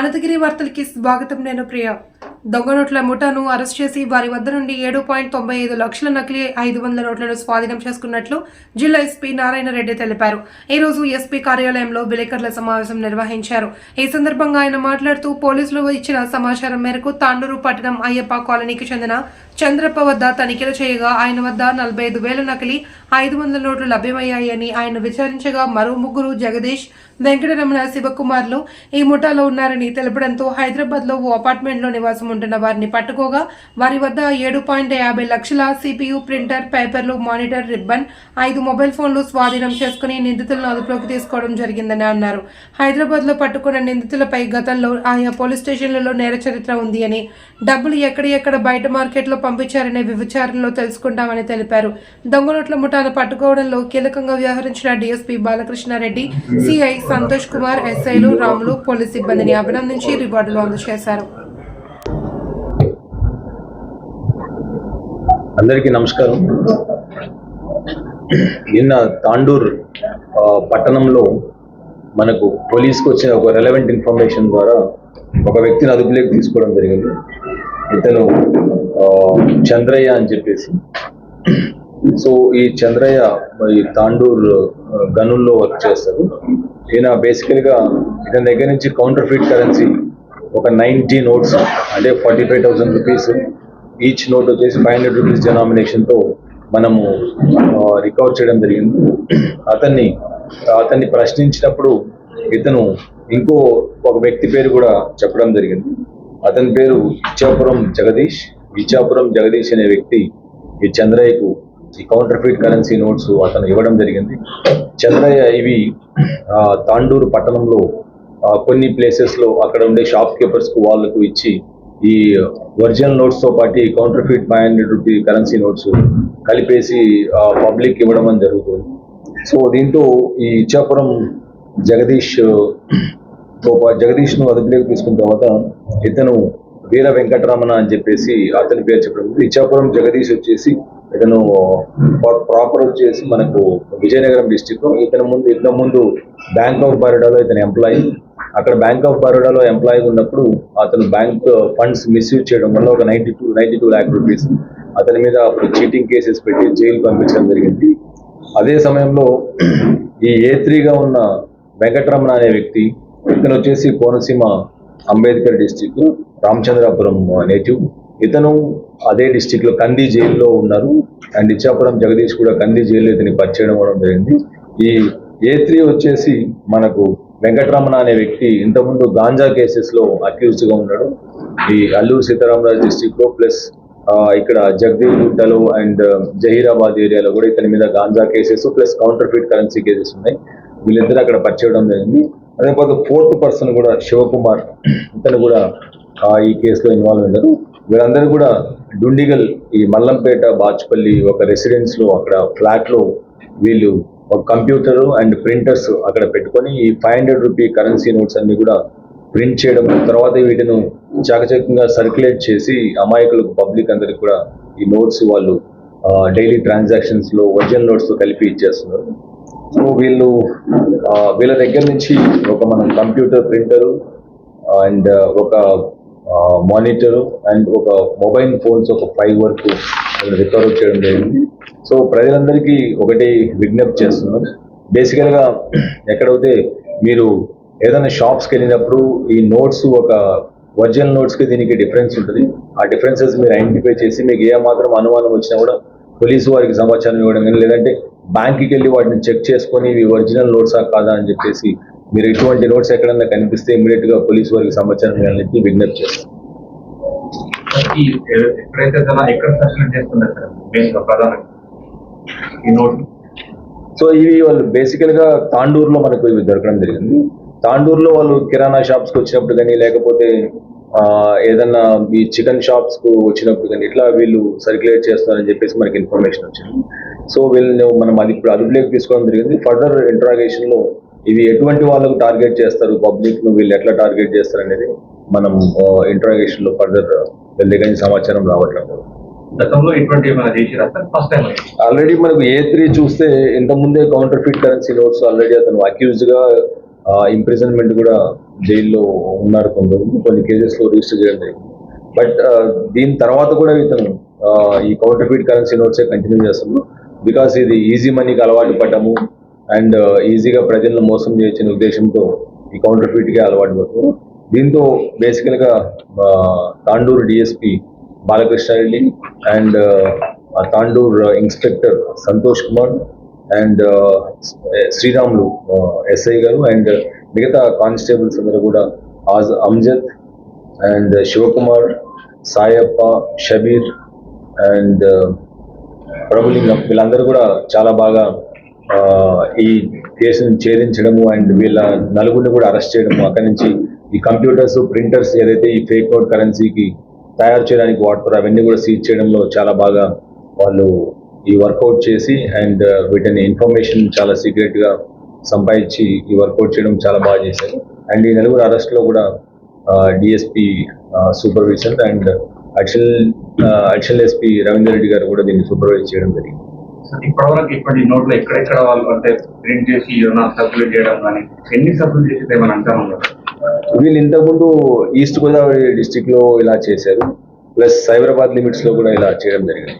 అనంతగిరి వార్తలకి స్వాగతం నేను ప్రియ. దొంగ నోట్ల ముఠాను అరెస్ట్ చేసి వారి వద్ద నుండి ఏడు పాయింట్ తొంభై ఐదు లక్షల నకిలీ ఐదు వందల నోట్లను స్వాధీనం చేసుకున్నట్లు జిల్లా ఎస్పీ నారాయణ రెడ్డి తెలిపారు. ఈ రోజు ఎస్పీ కార్యాలయంలో విలేకరుల సమావేశం నిర్వహించారు. ఈ సందర్భంగా ఆయన మాట్లాడుతూ పోలీసులు ఇచ్చిన సమాచారం మేరకు తాండూరు పట్టణం అయ్యప్ప కాలనీకి చెందిన చంద్రప్ప వద్ద తనిఖీలు చేయగా ఆయన వద్ద నలభై ఐదు వేల నకిలీ ఐదు వందల నోట్లు లభ్యమయ్యాయని ఆయన విచారించగా మరో ముగ్గురు జగదీష్ వెంకటరమణ శివకుమార్లు ఈ ముఠాలో ఉన్నారని తెలపడంతో హైదరాబాద్లో ఓ అపార్ట్మెంట్లో నివాసం ఉంటున్న వారిని పట్టుకోగా వారి వద్ద ఏడు పాయింట్ యాభై లక్షల సిపియు ప్రింటర్ పేపర్లు మానిటర్ రిబ్బన్ ఐదు మొబైల్ ఫోన్లు స్వాధీనం చేసుకుని నిందితులను అదుపులోకి తీసుకోవడం జరిగిందని అన్నారు. హైదరాబాద్లో పట్టుకున్న నిందితులపై గతంలో ఆయా పోలీస్ స్టేషన్లలో నేర చరిత్ర ఉంది అని డబ్బులు ఎక్కడ ఎక్కడ బయట మార్కెట్లో పంపించారనే విచారణలో తెలుసుకుంటామని తెలిపారు. దొంగ నోట్ల ముఠాను పట్టుకోవడంలో కీలకంగా వ్యవహరించిన డీఎస్పీ బాలకృష్ణారెడ్డి సిఐ సంతోష్ కుమార్ ఎస్ఐలు రాములు పోలీస్ సిబ్బందిని అభినందించి రివార్డులు అందజేశారు. అందరికీ నమస్కారం. నిన్న తాండూర్ పట్టణంలో మనకు పోలీస్కి వచ్చిన ఒక రెలవెంట్ ఇన్ఫర్మేషన్ ద్వారా ఒక వ్యక్తిని అదుపులోకి తీసుకోవడం జరిగింది. ఇతను చంద్రయ్య అని చెప్పేసి. సో ఈ చంద్రయ్య ఈ తాండూర్ గనుల్లో వర్క్ చేస్తారు ఈయన బేసికల్గా ఇతని దగ్గర నుంచి కౌంటర్ ఫీట్ కరెన్సీ ఒక నైంటీ నోట్స్ అంటే forty five thousand rupees each note వచ్చేసి ఫైవ్ హండ్రెడ్ రూపీస్ డినామినేషన్తో మనము రికవర్ చేయడం జరిగింది. అతన్ని అతన్ని ప్రశ్నించినప్పుడు ఇతను ఇంకో ఒక వ్యక్తి పేరు కూడా చెప్పడం జరిగింది. అతని పేరు ఇచ్చాపురం జగదీష్. ఇచ్చాపురం జగదీష్ అనే వ్యక్తి ఈ చంద్రయ్యకు ఈ కౌంటర్ ఫీట్ కరెన్సీ నోట్స్ అతను ఇవ్వడం జరిగింది. చంద్రయ్య ఇవి తాండూరు పట్టణంలో కొన్ని ప్లేసెస్లో అక్కడ ఉండే షాప్ కీపర్స్కు వాళ్ళకు ఇచ్చి ఈ ఒరిజినల్ నోట్స్తో పాటు counterfeit five hundred rupee currency notes కలిపేసి పబ్లిక్ ఇవ్వడం అని జరుగుతుంది. సో దీంతో ఈ ఇచ్చాపురం జగదీష్తో జగదీష్ను అదుపులోకి తీసుకున్న తర్వాత ఇతను వీర వెంకటరమణ అని చెప్పేసి అతని పేరు చెప్పడం ఇచ్చాపురం జగదీష్ వచ్చేసి ఇతను ప్రాపర్ వచ్చేసి మనకు విజయనగరం డిస్టిక్ ఇతని ముందు ఇతని ముందు బ్యాంక్ ఆఫ్ బరోడాలో ఇతను ఎంప్లాయీ అక్కడ బ్యాంక్ ఆఫ్ బరోడాలో ఎంప్లాయీ ఉన్నప్పుడు అతను బ్యాంక్ ఫండ్స్ మిస్యూజ్ చేయడం వల్ల ఒక ninety two ninety two lakh rupees అతని మీద అప్పుడు చీటింగ్ కేసెస్ పెట్టి జైలు పంపించడం జరిగింది. అదే సమయంలో ఈ ఏ త్రీగా ఉన్న వెంకటరమణ అనే వ్యక్తి ఇతను వచ్చేసి కోనసీమ అంబేద్కర్ డిస్టిక్ రామచంద్రాపురం నేటివ్ ఇతను అదే డిస్టిక్లో కంది జైల్లో ఉన్నారు. అండ్ ఇచ్చాపురం జగదీష్ కూడా కంది జైల్లో ఇతని పరిచయం అవ్వడం జరిగింది. ఈ ఏ త్రీ వచ్చేసి మనకు వెంకటరమణ అనే వ్యక్తి ఇంతకుముందు గాంజా కేసెస్లో అక్యూజ్డ్గా ఉన్నాడు. ఈ అల్లూరు సీతారామరాజు డిస్టిక్లో ప్లస్ ఇక్కడ జగదీగుట్టలో అండ్ జహీరాబాద్ ఏరియాలో కూడా ఇతని మీద ganja cases plus counterfeit currency cases ఉన్నాయి. వీళ్ళిద్దరు అక్కడ పరిచయం జరిగింది. అదే ఫోర్త్ పర్సన్ కూడా శివకుమార్ ఇతను కూడా ఈ కేసులో ఇన్వాల్వ్ అయినారు. వీళ్ళందరూ కూడా డుండిగల్ ఈ మల్లంపేట బాచ్పల్లి ఒక రెసిడెన్స్లో అక్కడ ఫ్లాట్లో వీళ్ళు ఒక కంప్యూటర్ అండ్ ప్రింటర్స్ అక్కడ పెట్టుకొని ఈ five hundred rupee currency notes అన్ని కూడా ప్రింట్ చేయడం తర్వాత వీటిని చాకచక్యంగా సర్క్యులేట్ చేసి అమాయకులకు పబ్లిక్ అందరికి కూడా ఈ నోట్స్ వాళ్ళు డైలీ ట్రాన్సాక్షన్స్లో ఒరిజినల్ నోట్స్తో కలిపి ఇచ్చేస్తున్నారు. సో వీళ్ళు వీళ్ళ దగ్గర నుంచి ఒక మనం కంప్యూటర్ ప్రింటరు అండ్ ఒక మానిటర్ అండ్ ఒక మొబైల్ ఫోన్స్ ఒక ఫైవ్ వరకు రికవర్ చేయడం జరిగింది. సో ప్రజలందరికీ ఒకటి విజ్ఞప్తి చేస్తున్నాం బేసికల్గా ఎక్కడైతే మీరు ఏదైనా షాప్స్కి వెళ్ళినప్పుడు ఈ నోట్స్ ఒక ఒరిజినల్ నోట్స్కి దీనికి డిఫరెన్స్ ఉంటుంది. ఆ డిఫరెన్సెస్ మీరు ఐడెంటిఫై చేసి మీకు ఏ మాత్రం అనుమానం వచ్చినా కూడా పోలీసు వారికి సమాచారం ఇవ్వడం కానీ లేదంటే బ్యాంక్కి వెళ్ళి వాటిని చెక్ చేసుకొని ఇవి ఒరిజినల్ నోట్సా కాదా అని చెప్పేసి మీరు ఇటువంటి నోట్స్ ఎక్కడన్నా కనిపిస్తే ఇమీడియట్గా పోలీసు వారికి సమాచారం ఇవ్వాలని చెప్పి విజ్ఞప్తి చేస్తాం ఎక్కడైతే ఎక్కడ చేస్తున్నారు సార్? ప్రధానంగా. ఈ నోట్. సో ఇవి వాళ్ళు బేసికల్గా తాండూరులో మనకు ఇవి దొరకడం జరిగింది. తాండూరులో వాళ్ళు కిరాణా షాప్స్కి వచ్చినప్పుడు కానీ లేకపోతే ఏదన్నా ఈ చికెన్ షాప్స్కు వచ్చినప్పుడు కానీ ఇట్లా వీళ్ళు సర్క్యులేట్ చేస్తారని చెప్పేసి మనకి ఇన్ఫర్మేషన్ వచ్చింది. సో వీళ్ళని మనం అది ఇప్పుడు అదుపులోకి తీసుకోవడం జరిగింది. ఫర్దర్ ఇంట్రాగేషన్లో ఇవి ఎటువంటి వాళ్ళకు టార్గెట్ చేస్తారు? పబ్లిక్ను వీళ్ళు ఎట్లా టార్గెట్ చేస్తారు అనేది మనం ఇంట్రాగేషన్లో ఫర్దర్ వెళ్ళి కానీ సమాచారం రావట్లేదు. గతంలో ఇటువంటి ఏమైనా చేసిరా సార్? ఫస్ట్ టైం ఆల్రెడీ మనకు ఏ త్రీ చూస్తే ఇంత ముందే counterfeit currency notes already అతను అక్యూజ్డ్గా ఇంప్రిజన్మెంట్ కూడా జైల్లో ఉన్నారు కొందరు. కొన్ని కేసెస్లో రిజిస్టర్ చేయడం జరిగింది. బట్ దీని తర్వాత కూడా ఇతను ఈ కౌంటర్ ఫీట్ కరెన్సీ నోట్సే కంటిన్యూ చేస్తున్నాడు. బికాస్ ఇది ఈజీ మనీకి అలవాటు పడ్డము అండ్ ఈజీగా ప్రజలను మోసం చేయొచ్చిన ఉద్దేశంతో ఈ కౌంటర్ ఫీట్కే అలవాటు పడుతున్నారు. దీంతో బేసికల్గా Tandur DSP Balakrishnareddy and uh, Tandur uh, inspector Santosh Kumar and uh, Sriramulu SI గారు అండ్ మిగతా కానిస్టేబుల్స్ అందరూ కూడా ఆజ్ అమ్జద్ అండ్ శివకుమార్ సాయప్ప షబీర్ అండ్ ప్రభులింగం వీళ్ళందరూ కూడా చాలా బాగా ఈ కేసును ఛేదించడము అండ్ వీళ్ళ నలుగురిని కూడా అరెస్ట్ చేయడము. అక్కడి నుంచి ఈ కంప్యూటర్స్ ప్రింటర్స్ ఏదైతే ఈ ఫేక్ అవుట్ కరెన్సీకి తయారు చేయడానికి వాటర్ అవన్నీ కూడా సీజ్ చేయడంలో చాలా బాగా వాళ్ళు ఈ వర్కౌట్ చేసి అండ్ వీటిని ఇన్ఫర్మేషన్ చాలా సీక్రెట్గా సంపాదించి ఈ వర్కౌట్ చేయడం చాలా బాగా చేశారు. అండ్ ఈ నలుగురు అరెస్ట్లో కూడా DSP supervision and additional additional SP Ravinder Reddy గారు కూడా దీన్ని సూపర్వైజ్ చేయడం జరిగింది. ఇప్పటివరకు ఇప్పటి నోట్లో ఎక్కడెక్కడ వాళ్ళు అంటే ప్రింట్ చేసి ఏమైనా సర్క్యులేట్ చేయడం కానీ ఎన్ని సర్కులు చేసి ఏమైనా అంటారు వీళ్ళు ఇంతకుముందు ఈస్ట్ గోదావరి డిస్టిక్లో ఇలా చేశారు. ప్లస్ సైబరాబాద్ లిమిట్స్లో కూడా ఇలా చేయడం జరిగింది.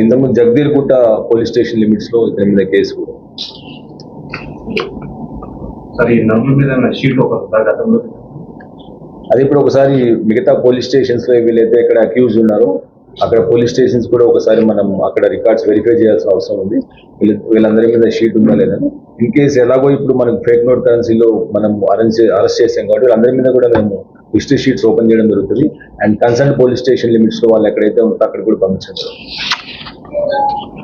ఇంతకుముందు జగదీర్గుట్ట పోలీస్ స్టేషన్ లిమిట్స్లో ఇతని మీద కేసు కూడా. అది ఇప్పుడు ఒకసారి మిగతా పోలీస్ స్టేషన్స్లో వీళ్ళైతే ఇక్కడ అక్యూజ్ ఉన్నారో అక్కడ పోలీస్ స్టేషన్స్ కూడా ఒకసారి మనం అక్కడ రికార్డ్స్ వెరిఫై చేయాల్సిన అవసరం ఉంది. వీళ్ళందరి మీద షీట్ ఉందా లేదని ఇన్ కేసు ఎలాగో ఇప్పుడు మనకు ఫేక్ నోట్ కరెన్సీలో మనం అరెంజ్ అరెస్ట్ చేసాం కాబట్టి వీళ్ళందరి మీద కూడా మేము హిస్టరీ షీట్స్ ఓపెన్ చేయడం జరుగుతుంది. అండ్ కన్సర్న్ పోలీస్ స్టేషన్ లిమిట్స్లో వాళ్ళు ఎక్కడైతే ఉంటారో అక్కడ కూడా పంపించడం.